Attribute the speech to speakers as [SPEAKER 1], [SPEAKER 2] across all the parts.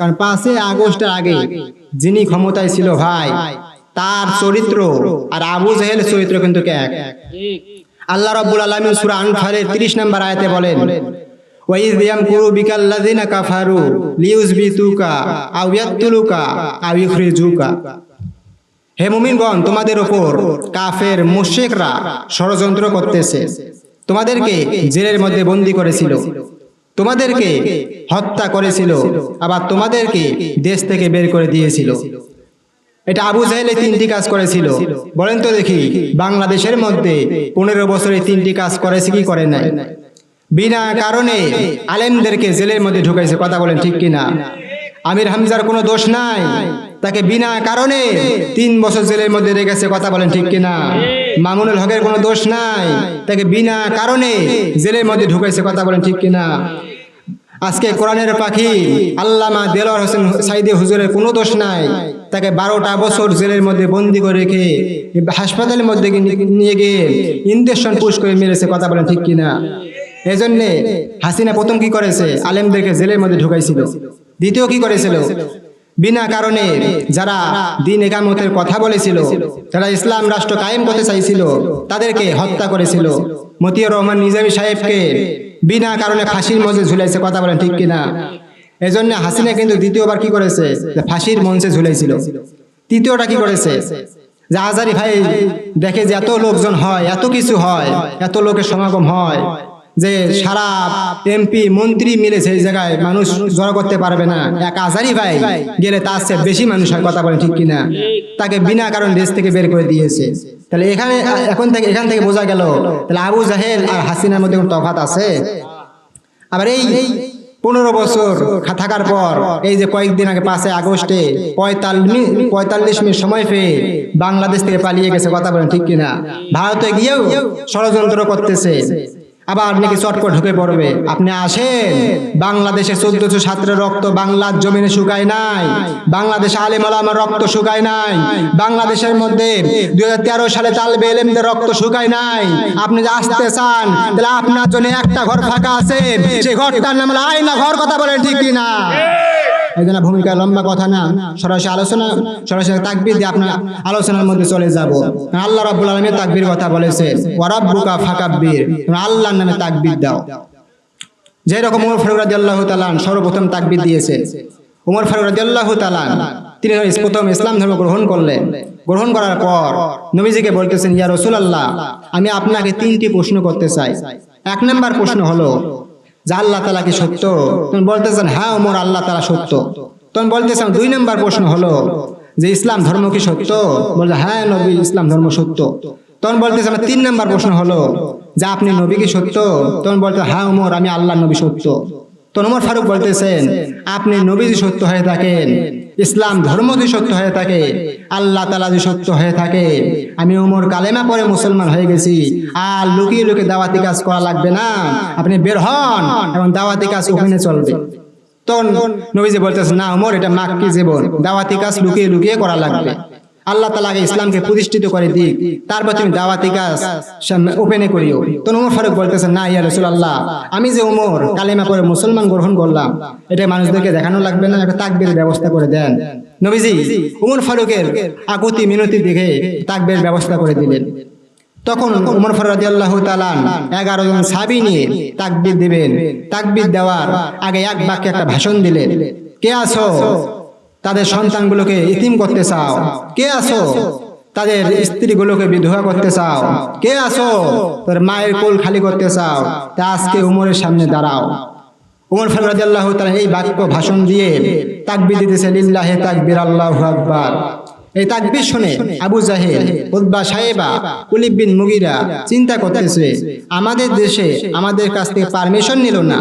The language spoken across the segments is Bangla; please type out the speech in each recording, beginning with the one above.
[SPEAKER 1] কারণ পাঁচই আগস্টের আগে যিনি ক্ষমতায় ছিল ভাই তার চরিত্র আর আবু জাহেল চরিত্র কিন্তু এক। আল্লাহ রাব্বুল আলামিন সূরা আনফালের 30 নম্বর আয়াতে বলেন ওয়াইজ ইয়ামকুরু বিকাল্লাযিনা কাফারু লিউযবিতুকা আও ইয়াকতুলুকা আও ইখরিজুকা হে মুমিনগণ তোমাদের ওপর কাফের মুশরিকরা ষড়যন্ত্র করতেছে। তোমাদেরকে জেলের মধ্যে বন্দী করেছিল। তোমাদেরকে হত্যা করেছিল, আবার তোমাদেরকে দেশ থেকে বের করে দিয়েছিল। এটা আবু জাহেলে তিনটি কাজ করেছিল। বলেন তো দেখি, বাংলাদেশের মধ্যে পনেরো বছরে তিনটি কাজ করেছে কি করে নাই? বিনা কারণে আলেমদেরকে জেলের মধ্যে ঢুকাইছে, কথা বলেন ঠিক কিনা? আমির হামজার কোনো দোষ নাই। তাকে বিনা কারণে তিন বছর জেলের মধ্যে রেখেছে কথা বলেন, ঠিক কিনা? মামুনুল হকের কোনো দোষ নাই। তাকে বিনা কারণে জেলের মধ্যে ঢুকাইছে কথা বলেন, ঠিক কিনা? আজকে কোরআনের পাখি আল্লামা দেলোয়ার হোসেন সাইদি হুজুরের কোনো দোষ নাই। তাকে বারোটা বছর জেলের মধ্যে বন্দি করে রেখে হাসপাতালের মধ্যে নিয়ে গিয়ে ইঞ্জেকশন পুশ করে মেরেছে কথা বলেন, ঠিক কিনা? এজন্যে হাসিনা প্রথম কি করেছে? আলেমদেরকে জেলের মধ্যে ঢুকাইছিল। দ্বিতীয় কি করেছিল? বিনা কারণে যারা দিন একামতের কথা বলেছিল, যারা ইসলাম রাষ্ট্র কায়েম করতে চাইছিল, তাদেরকে হত্যা করেছিল। মতিউর রহমান নিজামী সাহেবকে বিনা কারণে ফাঁসির মঞ্চে ঝুলাইছে, কথা বলেন ঠিক কিনা? এজন্য হাসিনা কিন্তু দ্বিতীয়বার কি করেছে? ফাঁসির মঞ্চে ঝুলাইছিল। তৃতীয়টা কি করেছে? যে আজারি ভাই দেখে যে এত লোকজন হয়, এত কিছু হয়, এত লোকের সমাগম হয় যে সারা এমপি, মন্ত্রী মিলে সেই জায়গায় মানুষ জড়ো করতে পারবে না। এক আজারি ভাই গেলে তার চেয়ে বেশি মানুষ হয় কথা বলে, ঠিক কিনা? তাকে বিনা কারণ দেশ থেকে বের করে দিয়েছে। তাহলে এখানে, এখন থেকে, এখান থেকে বোঝা গেল, তাহলে আবু জাহেল আর হাসিনার মধ্যে কোনো তফাৎ আছে? আবার এই পনেরো বছর থাকার পর, এই যে কয়েকদিন আগে পাঁচই আগস্টে পঁয়তাল্লিশ মিনিট সময় পেয়ে বাংলাদেশ থেকে পালিয়ে গেছে, কথা বলেন, ঠিক কিনা? ভারতে গিয়েও ষড়যন্ত্র করতেছে। আবার নাকি চটকট ঢুকে পড়বে। আপনি আসেন। বাংলাদেশে চোদ্দশো ছাত্রের রক্ত বাংলার জমিনে শুকায় নাই। বাংলাদেশে আলেম আলামার রক্ত শুকায় নাই। বাংলাদেশের মধ্যে দুই হাজার তেরো সালে তালবে এলেমদের রক্ত শুকায় নাই। আপনি যে আসতে চান তাহলে আপনার জন্য একটা ঘর ফাঁকা আছে। সেই ঘরটার নাম আয়না ঘর কথা বলেন ঠিক কিনা? এই ভূমিকা লম্বা কথা না। সরাসরি আলোচনা সরাসরি তাকবির দিয়ে আপনার আলোচনার মধ্যে চলে যাব। আল্লাহ রাব্বুল আলামিন তাকবির কথা বলেছে ওয়ারাব্বুকা ফাকাব্বির তোমরা আল্লাহর নামে তাকবির দাও। যেরকম উমর ফারুক রাদিয়াল্লাহু তাআলা সর্বপ্রথম তাকবির দিয়েছে। উমর ফারুক রাদিয়াল্লাহু তাআলা তিনি প্রথম ইসলাম ধর্ম গ্রহণ করলেন। গ্রহণ করার পর নবীজিকে বলতেছেন, ইয়া রাসূলুল্লাহ, আমি আপনাকে তিনটি প্রশ্ন করতে চাই। এক নম্বর প্রশ্ন হলো যে আল্লাহ তালা কি সত্য? তখন বলতেছেন হ্যাঁ ওমর, আল্লাহ তালা সত্য। তখন বলতেছেন, দুই নম্বর প্রশ্ন হলো, যে ইসলাম ধর্ম কি সত্য? বলছে হ্যাঁ নবী, ইসলাম ধর্ম সত্য। তখন বলতেছেন, তিন নম্বর প্রশ্ন হলো, যে আপনি নবী কি সত্য? তখন বলতে হ্যাঁ ওমর, আমি আল্লাহ নবী সত্য। তখন ওমর ফারুক বলতেছেন, আপনি নবী সত্য হয়ে থাকেন। ইসলাম ধর্ম যদি সত্য হয়ে থাকে, আল্লাহ তালা যদি সত্য হয়ে থাকে, আমি উমর কালেমা পরে মুসলমান হয়ে গেছি, আর লুকিয়ে লুকিয়ে দাওয়াতি কাজ করা লাগবে না। আপনি বের হন এবং দাওয়াতি কাজ ওখানে চলবে। তখন নবীজি বলতেছে না উমর, এটা মাক্কি জীবন। দাওয়াতি কাজ লুকিয়ে লুকিয়ে করা লাগবে। আল্লাহ তালা ইসলামকে প্রতিষ্ঠিত করে দিক, তারপর তুমি দাওয়াতি কাজ ওপেনে করিও। তো উমর ফারুক বলতেছেন না, ইয়া রসুল আল্লাহ আমি যে উমর, কালেমা করে মুসলমান গ্রহণ করলাম, এটা মানুষদেরকে দেখানো লাগবে না, একটা তাকবির ব্যবস্থা করে দেন। নবীজি উমর ফারুকের আকুতি, মিনতি দেখে তাকবির ব্যবস্থা করে দিলেন। তখন উমর ফারুক রাদিয়াল্লাহু তাআলা 11 জন সাহাবী নিয়ে তাকবীর দিবেন। তাকবীর দেওয়ার আগে এক বাক্যে একটা ভাষণ দিলেন, কে আছো? তাদের সন্তানগুলোকে ইতিম করতে চাও। কে আছো? তাদের স্ত্রীগুলোকে বিধবা করতে চাও। কে আছো? তোর মায়ের কোল খালি করতে চাও। তা আজকে উমরের সামনে দাঁড়াও। উমর রাদিয়াল্লাহু তাআলা এই বাক্য ভাষণ দিয়ে তাকবীর দিতেছে, লিল্লাহি তাকবীর, আল্লাহু আকবার। এই তাকবীর শুনে আবু জাহেল উদ্বা সাহেবা, কুলিব বিন মুগিরা চিন্তা করতেছে, আমাদের দেশে আমাদের কাছ থেকে পারমিশন নিল না,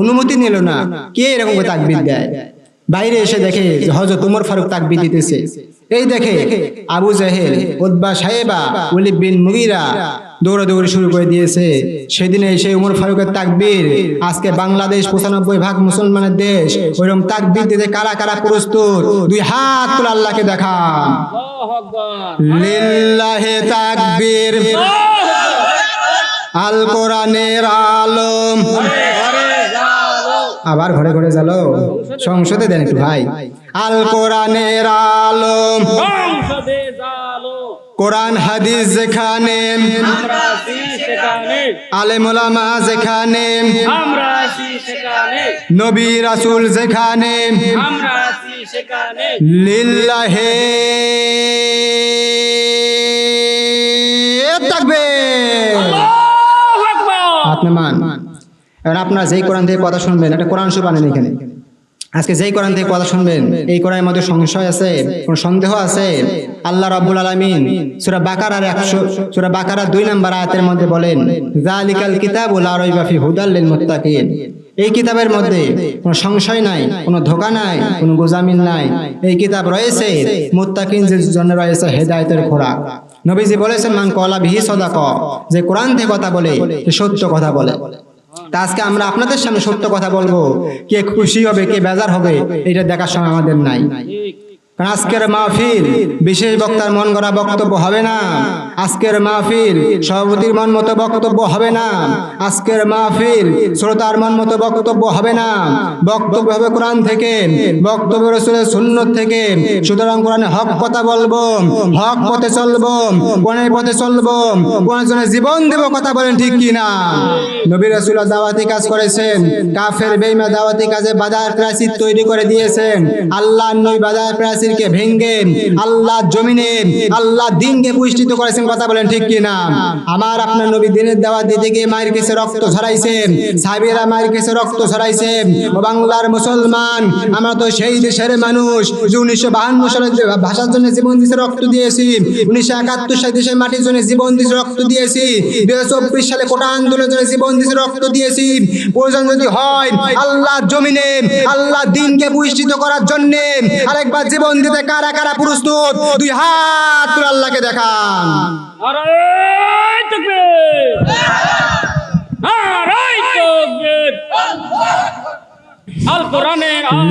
[SPEAKER 1] অনুমতি নিল না, কে এরকম তাকবীর দেয়? বাইরে এসে দেখে যে হযরত উমর ফারুক তাকবীর দিতেছে। এই দেখে আবু জাহেল উদ্বা সাহেবা কুলিব বিন মুগিরা দৌড়াদৌড়ি শুরু করে দিয়েছে। সেদিনে সেই উমর ফারুকের তাকবীর আজকে বাংলাদেশ পঁচানব্বই ভাগ মুসলমানের দেশ ওইরকম তাকবীর দিতে কারা কারা প্রস্তুত? দুই হাত তুলে আল্লাহকে দেখান। লিল্লাহে তাকবীর। আল কোরআনের আলম। আবার ঘরে ঘরে গেল। সংসদে দেন একটু ভাই। আল কোরআনের আলম। কোরআন হাদিস যেখানে। আলেমুলামা যেখানে। নবী রাসুল যেখানে। লিল্লাহে। থাকবে
[SPEAKER 2] আল্লাহু
[SPEAKER 1] আপনি আপনারা যেই কোরআন থেকে কথা শুনবেন, একটা কোরআন আনেন এখানে। আজকে যেই কোরআন থেকে কথা শুনবেন, এই কোরআনের মধ্যে সংশয় আছে, কোন সন্দেহ আছে? আল্লাহ রাব্বুল আলামিন সূরা বাকারার 100 সূরা বাকারার 2 নম্বর আয়াতের মধ্যে বলেন, যালিকাল কিতাবু লা রাইবা ফি হুদাল লিল মুত্তাকিন। এই কিতাবের মধ্যে কোনো সংশয় নাই, কোনো ধোকা নাই, কোনো গোজামিন নাই। এই কিতাব রয়েছে মুত্তাকিনদের জন্য রয়েছে হেদায়েতের খোরাক। নবীজি বলেছেন, মান কলা বিহি সদাক। যে কোরআন থেকে কথা বলে সত্য কথা বলে। তা আজকে আমরা আপনাদের সামনে সত্য কথা বলব। কে খুশি হবে, কে বেজার হবে, এটা দেখার সময় আমাদের নাই। আজকের মাহফিল, বিশেষ বক্তার মন গড়া বক্তব্য হবে না। আজকের মাহফিল, সভাপতির মন মতো বক্তব্য হবে না। আজকের মাহফিল, শ্রোতার মন মতো বক্তব্য হবে না। বক্তব্য হবে কোরআন থেকে, বক্তব্য রসুলের সুন্নত থেকে। সুতরাং কোরআনে হক কথা বলব, হক পথে চলবো, কোরআনের পথে চলবো, কোরআনের জন্য জীবন দেব কথা বলেন ঠিক কি না? নবী রসুল দাওয়াতি কাজ করেছেন, কাফের বেঈমান দাওয়াতি কাজে বাজার প্রাচীর তৈরি করে দিয়েছেন। আল্লাহ নবী বাজার প্রাচীরকে ভেঙ্গে আল্লাহ জমিনে, আল্লাহ দিনকে পুষ্টিত করেছেন কথা বলেন ঠিক কি না আমার আপনার নবী দিনের দাওয়াত দিতে গিয়ে মায়ের কেসে রক্ত ঝরাইছেন, সাহাবীরা মায়ের কেসে রক্ত ঝরাইছেন, ও বাংলার মুসলমান, আমরা তো সেই দেশের মানুষ যে উনিশশো বাহান্ন সালে ভাষার জন্য জীবন দিয়েছে রক্ত দিয়েছি। উনিশশো একাত্তর সালে দেশের মাটির জন্য জীবন দিয়েছে রক্ত দিয়েছি। হাজার চব্বিশ সালে কোটা আন্দোলনের জন্য জীবন দিয়েছে রক্ত দিয়েছি। প্রয়োজন যদি হয় আল্লাহ জমিনে আল্লাহ দিনকে পুষ্টিত করার জন্য আরেকবার জীবন দিতে কারা কারা প্রস্তুত? দুই হাত তুলে আল্লাহকে দেখান।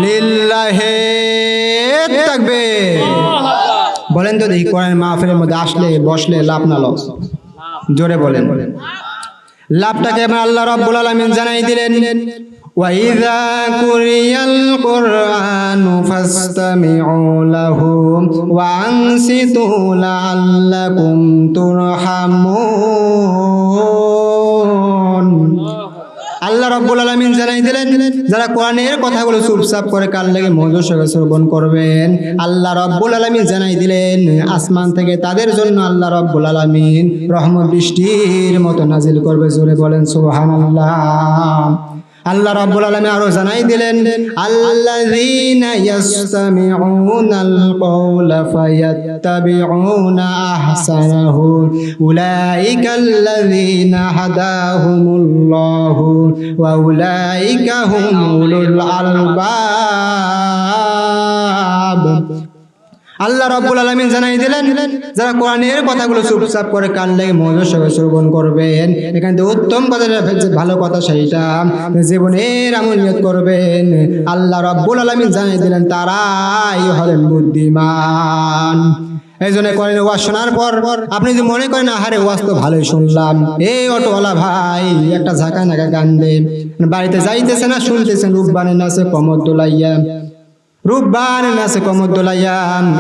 [SPEAKER 1] লিল্লাহে থাকবে বলেন তো দেখি কোরআন মাহফিলের মধ্যে আসলে বসলে লাভ না লস? জোরে বলেন। লাভটাকে আল্লাহ রাব্বুল আলামিন জানাই দিলেন। وَإِذَا قُرِئَ الْقُرْآنُ فَاسْتَمِعُوا لَهُ وَأَنصِتُوا لَعَلَّكُمْ تُرْحَمُونَ আল্লাহ রাব্বুল আলামিন জানাই দিলেন যারা কোরআনের কথাগুলো চুপচাপ করে কাল লেগে মজুর সঙ্গে শ্রবণ করবেন আল্লাহ রাব্বুল আলামিন জানাই দিলেন আসমান থেকে তাদের জন্য আল্লাহ রাব্বুল আলামিন রহমত বৃষ্টির মতো নাজিল করবে জোরে বলেন সুবহানাল্লাহ আল্লাহ রাব্বুল আলামিন আরও জানাই দিলেন, আল্লাযীনা ইয়াসতামিউনাল কওলা ফায়াত্তাবিউনা আহসানাহু, উলাইকাল্লাযীনা হাদাহুমুল্লাহু, ওয়া উলাইকা হুম উলুল আলবাব আল্লাহ রাব্বুল আলামিন জানাই দিলেন, যারা কোরআনের কথাগুলো চুপচাপ করে কান লেগে মনোযোগ সঙ্গে শ্রবণ করবেন। এখান থেকে উত্তম কথা ভালো কথা সেইটা। জীবনের আমলিয়ত করবেন। আল্লাহ রাব্বুল আলামিন জানাই দিলেন, তারাই হলেন বুদ্ধিমান। এই জন্য করেন ওয়াজ শোনার পর, আপনি যদি মনে করেন, আহারে, ওয়াজ তো ভালোই শুনলাম। এই অটোওয়ালা ভাই, একটা ঝাঁকা নাকা গান দে। বাড়িতে যাইতেছে না শুনতেছেন রূপবানের নাচে কমর দোলাইয়া। রূপবান নাচে কমর দোলাইয়া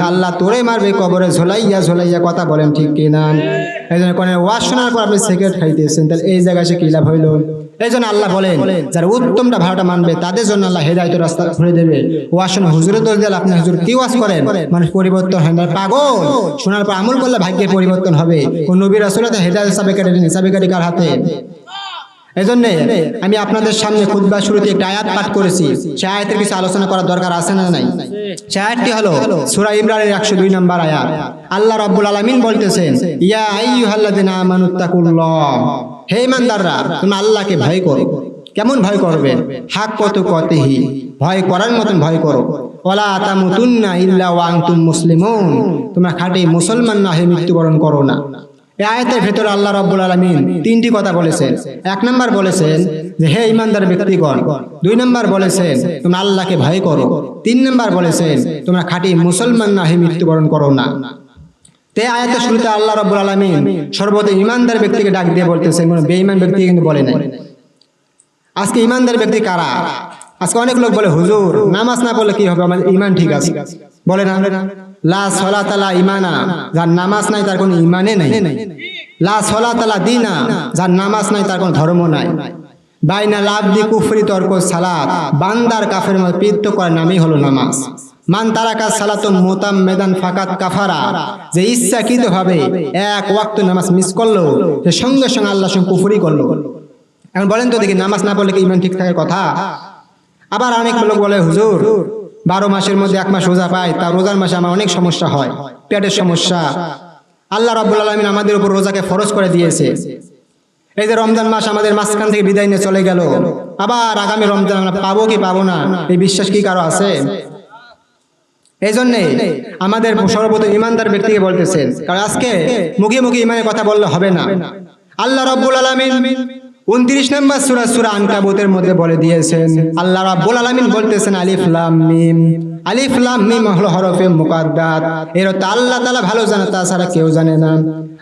[SPEAKER 1] আল্লাহ তোরে মারবে কবরে, ঝোলাইয়া ঝোলাইয়া কথা বলেন, ঠিক কিনা? এই জন্য কোনো ওয়াজ শোনার পর আপনি সিগারেট খাইতেছেন। তাহলে এই জায়গায় সে কি লাভ হইল? এই জন্য আল্লাহ বলেন, যারা উত্তমটা ভালোটা মানবে, তাদের জন্য আল্লাহ হেদায়ত রাস্তা খুলে দেবে। ওয়াজ শোনা হুজুরে দোষ দিলে আপনি হুজুর কি ওয়াজ করেন? মানুষ পরিবর্তন হয় না। পাগল! শোনার পর আমল করলে ভাগ্যের পরিবর্তন হবে। কোন নবীর আসলে হেদায়ত সাবে কেটে নিন কাটি কার হাতে? এই জন্য আমি আপনাদের সামনে খুতবা শুরুতে একটা আয়াত পাঠ করেছি। সে আয়াতের কিছু আলোচনা করার দরকার আছে না নাই? সে আয়াতটি হলো সূরা ইমরানের একশো দুই নম্বর আয়াত। আল্লাহ রাব্বুল আলামিন বলতেছেন, ইয়া আইয়ুহাল্লাযিনা আমানুত্তাকুল্লাহ হে ইমানদাররা, তুমি আল্লাহকে ভয় করো। কেমন ভয় করবে? হাক কত কতেহি ভয় করার মতন ভয় করো। ওলা তামুতুন্না ইল্লা ওয়া আনতুম মুসলিমুন। তোমরা খাঁটি মুসলমান না হয়ে মৃত্যুবরণ করো না। এই আয়াতের ভেতরে আল্লাহ রাব্বুল আলামিন তিনটি কথা বলেছেন। এক নম্বর বলেছেন যে, হে ইমানদার ব্যক্তিগণ, দুই নম্বর বলেছেন, তোমরা আল্লাহকে ভয় করো। তিন নম্বর বলেছেন, তোমরা খাঁটি মুসলমান না হয়ে মৃত্যুবরণ করো না। তে আয়াতের শুরুতে আল্লাহ রাব্বুল আলামিন সর্বদা ইমানদার ব্যক্তিকে ডাক দিয়ে বলতেছেন, কোনো বেঈমান ব্যক্তি কিন্তু বলে নাই। আজকে ইমানদার ব্যক্তি কারা? আজকে অনেক লোক বলে, হুজুর, নামাজ না পড়লে কি হবে? আমার ইমান ঠিক আছে। বলে না। লা সলা তালা ইমানা, যার নামাজ নাই তার কোনো ইমানে নাই। দিনা, যার নামাজ নাই তার কোনো ধর্ম নাই। বাইনা তর্ক বান্দার কাফের হলো নামাজ। কাফারা, যে এক ওয়াক্ত নামাজ মিস করল, সে সঙ্গে সঙ্গে আল্লাহ সঙ্গে কুফরি করল। এখন বলেন তো দেখি নামাজ না পড়লে কি ইমান ঠিক থাকার কথা? আবার অনেক লোক বলে, হুজুর বারো মাসের মধ্যে এক মাস রোজা পাই তা রোজার মাসে আমার অনেক সমস্যা হয়, পেটের সমস্যা। আল্লাহ রাব্বুল আলমিন আমাদের উপর রোজাকে ফরজ করে দিয়েছে। এই যে রমজান মাস আমাদের মাঝখান থেকে বিদায় নিয়ে চলে গেল, আবার আগামী রমজান আমরা পাবো কি পাবো না, এই বিশ্বাস কি কারও আছে? এই জন্যে আমাদের সর্বপ্রথম ইমানদার ব্যক্তিকে বলতেছেন, কারণ আজকে মুখে মুখে ইমানের কথা বললে হবে না। আল্লাহ রব্বুল আলমিন উনত্রিশ নম্বর সুরা সুরা আনকাবুতের মধ্যে বলে দিয়েছেন, আল্লাহ রাব্বুল আলামিন বলতেছেন, আলিফ লাম মিম। আলিফ লাম মিম হলো হরফে মুকাদ্দাত। এর তো আল্লাহ তাআলা ভালো জানে, তাছাড়া কেউ জানে না।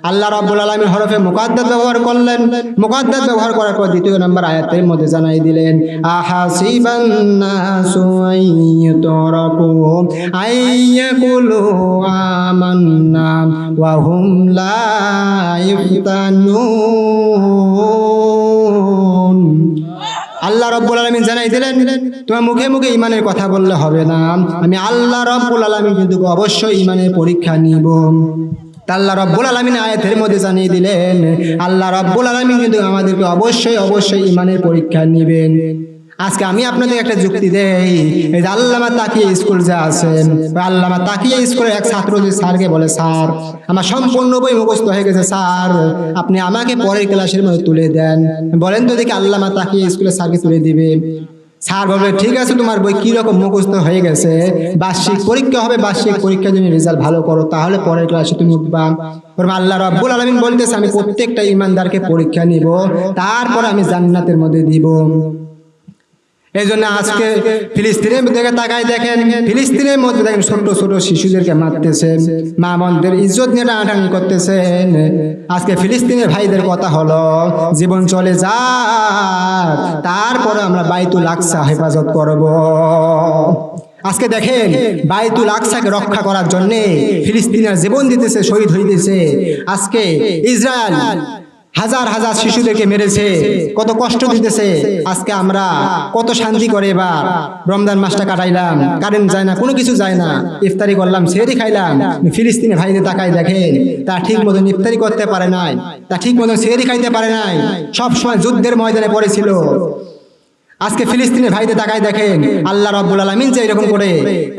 [SPEAKER 1] আল্লাহ রাব্বুল আলামিন হরফে মুকাদ্দাত ব্যবহার করলেন। মুকাদ্দাত ব্যবহার করার পর দ্বিতীয় নম্বর আয়াতের মধ্যে জানাই দিলেন, আহাসিবান নাসু আইয়ুতরাকু আইয়াকুলু আমান্না ওয়া হুম লা ইফতানুন। রব্বুল আলমিন জানাই দিলেন, তোমার মুখে মুখে ইমানের কথা বললে হবে না। আমি আল্লাহ রব্বুল আলমিন কিন্তু অবশ্যই ইমানের পরীক্ষা নিব। আল্লাহ রব্বুল আলমিন আয়াতের মধ্যে জানিয়ে দিলেন, আল্লাহ রব্বুল আলমিন কিন্তু আমাদেরকে অবশ্যই অবশ্যই ইমানের পরীক্ষা নিবেন। আজকে আমি আপনাদের একটা যুক্তি দেই এই যে আল্লামা তাকিয়ে স্কুল যে আছেন, আল্লামা তাকিয়ে স্কুলের এক ছাত্র যে স্যারকে বলে, স্যার, আমার সম্পূর্ণ বই মুখস্থ হয়ে গেছে, স্যার। আপনি আমাকে পরের ক্লাসের মধ্যে তুলে দেন। বলেন তো দেখি আল্লামা তাকিয়ে স্কুলের স্যারকে তুলে দিবে। স্যার বলবে, ঠিক আছে, তোমার বই কি রকম মুখস্থ হয়ে গেছে? বার্ষিক পরীক্ষা হবে, বার্ষিক পরীক্ষা তুমি রেজাল্ট ভালো করো, তাহলে পরের ক্লাসে তুমি উঠবা। ওরম আল্লাহ রাব্বুল আলামিন বলতেছে, আমি প্রত্যেকটা ইমানদারকে পরীক্ষা নিব, তারপর আমি জান্নাতের মধ্যে দিব। এই জন্য আজকে ফিলিস্তিনের দিকে তাকায় দেখেন, ফিলিস্তিনের মধ্যে দেখেন ছোট ছোট শিশুদেরকে মারতেছেন, মা মন্দের ইজ্জত নিয়ে টানাটানি করতেছেন। আজকে ফিলিস্তিনের ভাইদের কথা হলো, জীবন চলে যা তারপরে আমরা বাইতুল আকসা হেফাজত করব। আজকে দেখেন, বাইতুল আকসাকে রক্ষা করার জন্যে ফিলিস্তিনের জীবন দিতেছে, শহীদ হইতেছে। আজকে ইসরায়েল হাজার হাজার শিশুদেরকে মেরেছে। কত কষ্ট দিতেছে। আজকে আমরা কত শান্তি করে এবার রমজান মাসটা কাটাইলাম। কারেন্ট যায় না, কোনো কিছু যায় না। ইফতারি করলাম সেরি খাইলাম। ফিলিস্তিনে ভাইদের তাকাই দেখেন, তা ঠিক মতন ইফতারি করতে পারে নাই, তা ঠিক মতন সেরি খাইতে পারে নাই। সব সময় যুদ্ধের ময়দানে পড়েছিল। আজকে ফিলিস্তিনের ভাইদের তাকায় দেখেন, আল্লাহ রব্বুল আলমিন যে এরকম করে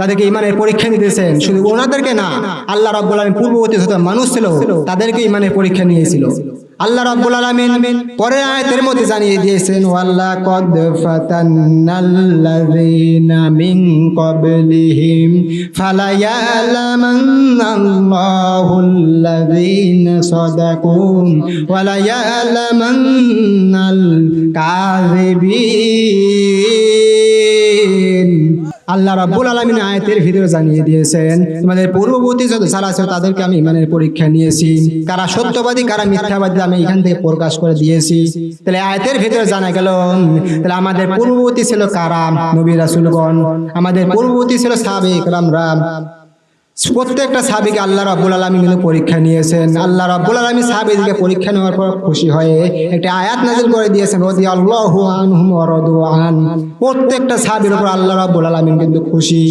[SPEAKER 1] তাদেরকে ইমানের পরীক্ষা নিতেছেন শুধু ওনাদেরকে না, আল্লাহ রব্বুল আলমিন পূর্ববর্তী মানুষ ছিল, তাদেরকে ইমানের পরীক্ষা নিয়েছিল। আল্লাহ রাব্বুল আলামিন পরের আয়াতের মধ্যে জানিয়ে দিয়েছেন, ওয়াল্লা কদ ফাতান্নাল্লাযীনা মিন ক্বাবলিহিম ফালায়ালামান্নাল্লাহুল্লাযীনা সাদাকু ওয়ালা ইয়ালামান্নাল কাযিবিন. আল্লাহ রাব্বুল আলামিন আয়াতের ভিতরে জানিয়ে দিয়েছেন, তোমাদের পূর্ববর্তী যত যারা আছে তাদেরকে আমি ইমানের পরীক্ষা নিয়েছি। কারা সত্যবাদী, কারা মিথ্যাবাদী আমি এখান থেকে প্রকাশ করে দিয়েছি। তাহলে আয়াতের ভিতরে জানা গেল, তাহলে আমাদের পূর্ববর্তী ছিল কারা? নবী রাসুলগণ। আমাদের পূর্ববর্তী ছিল সাবেক রামরাম প্রত্যেকটা সাবিকে আল্লাহ রাব্বুল আলমী কিন্তু পরীক্ষা নিয়েছেন। আল্লাহ রাব্বুল আলমী সাহাবীদেরকে পরীক্ষা নেওয়ার পর খুশি হয়ে একটা আয়াত নাজিল করে দিয়েছেন রদি আল্লাহ আন প্রত্যেকটা সাবির উপর আল্লাহ রাব্বুল আলমিন কিন্তু খুশি।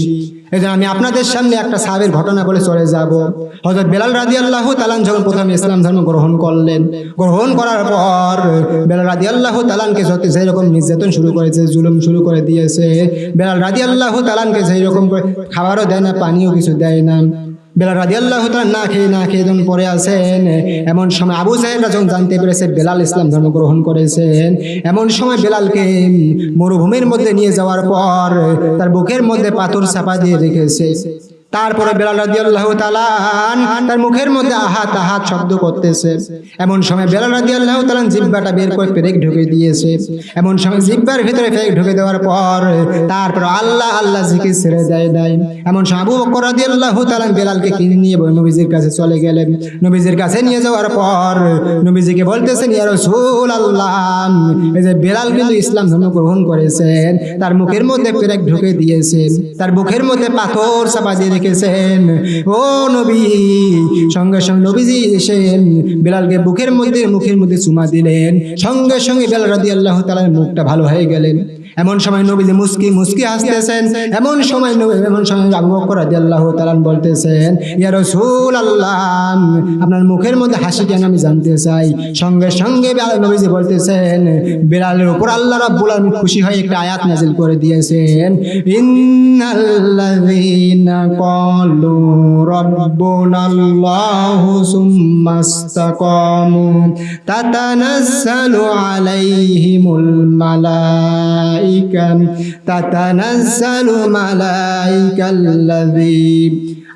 [SPEAKER 1] এই আমি আপনাদের সামনে একটা সাহাবের ঘটনা বলে চলে যাব। হজরত বেলাল রাজি আল্লাহ তালান যখন প্রথমে ইসলাম ধর্ম গ্রহণ করলেন, গ্রহণ করার পর বেলাল রাজি আল্লাহ তালানকে যত রকম নির্যাতন শুরু করেছে, জুলুম শুরু করে দিয়েছে, বেলাল রাজি আল্লাহ তালানকে যেই রকম করে খাবারও দেয় না, পানিও কিছু দেয় না। বেলাল রাজি আল্লাহ না খেয়ে না খেয়ে যখন পরে আসেন, এমন সময় আবু সাহেবরা যখন জানতে পেরেছে বেলাল ইসলাম ধর্ম গ্রহণ করেছেন, এমন সময় বেলালকে মরুভূমির মধ্যে নিয়ে যাওয়ার পর তার বুকের মধ্যে পাথর চাপা দিয়ে রেখেছে। তারপরে তার মুখের মধ্যে আহাত আহাত শব্দ করতেছে। এমন সময় বেলাল রাদিয়াল্লাহু তাআলা জিহ্বাটা বের করে পেরেক ঢুকে দিয়েছে। এমন সময় জিহ্বার ভিতরে পেরেক ঢুকে দেওয়ার পর তারপর আল্লাহ আল্লাহ জিকির ছেড়ে দেয় দেয় এমন সময় আবু বকর রাদিয়াল্লাহু তাআলা বেলালকে কিনে নিয়ে নবীজির কাছে চলে গেলেন। নবীজির কাছে নিয়ে যাওয়ার পর নবীজিকে বলতেছেন, ইয়া রাসূলুল্লাহ, এই যে বেলাল কিন্তু ইসলাম ধর্ম গ্রহণ করেছেন। তার মুখের মধ্যে পেরেক ঢুকে দিয়েছেন তার মুখের মধ্যে পাথর চাপা দিয়ে রেখেছেন ও নবী, সঙ্গে সঙ্গে নবীজি এসেন বেলালকে বুকের মধ্যে, মুখের মধ্যে চুমা দিলেন। সঙ্গে সঙ্গে বেলাল রাদি আল্লাহ তালার মুখটা ভালো হয়ে গেলেন। এমন সময় নবীজি মুস্কি মুস্কি হাসতেছেন এমন সময় নবী- এমন সময় আবু বকর রাদিয়াল্লাহু তাআলা বলতেছেন, ইয়া রাসূলুল্লাহ, আপনার মুখের মধ্যে হাসি কেন আমি জানতে চাই? সঙ্গে সঙ্গে নবীজি বলতেছেন বেলালের উপর আল্লাহ রাব্বুল আলামিন খুশি হয়ে একটা আয়াত নাজিল করে দিয়েছেন, ইন্নাল্লাযীনা ক্বালু রাব্বুনাল্লাহু সুম্মা ইসতাকামু তাতানাজ্জালু আলাইহিমুল মালাইকা তাতানাজ্জালু মালাইকাল্লাযী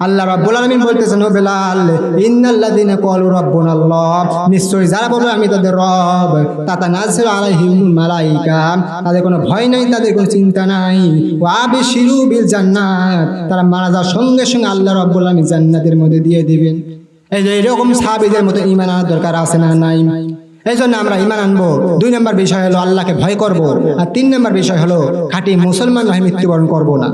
[SPEAKER 1] আল্লাহ রাব্বুল আলামিন বলতেছেন, ও বেলাল, ইন্নাল্লাযীনা ক্বালু রাব্বুনাল্লাহ নিশ্চয়ই যারা বলবে, আমি তাদের রব। তাতানাজ্জালু আলাইহিমুল মালাইকা। তাদের কোনো ভয় নাই, তাদের কোনো চিন্তা নাই। ওয়া আবশিরু বিল জান্নাত। তারা মারা যাওয়ার সঙ্গে সঙ্গে আল্লাহ রাব্বুল আলামিন জান্নাতের মধ্যে দিয়ে দিবেন। এই যে এরকম সাহাবীদের মতো ঈমান আনার দরকার আছে না নাই? এই জন্য আমরা ইমান আনব। দুই নম্বর বিষয় হলো আল্লাহকে ভয় করব। আর তিন নম্বর বিষয় হলো খাঁটি মুসলমান হয়ে মৃত্যুবরণ করব না।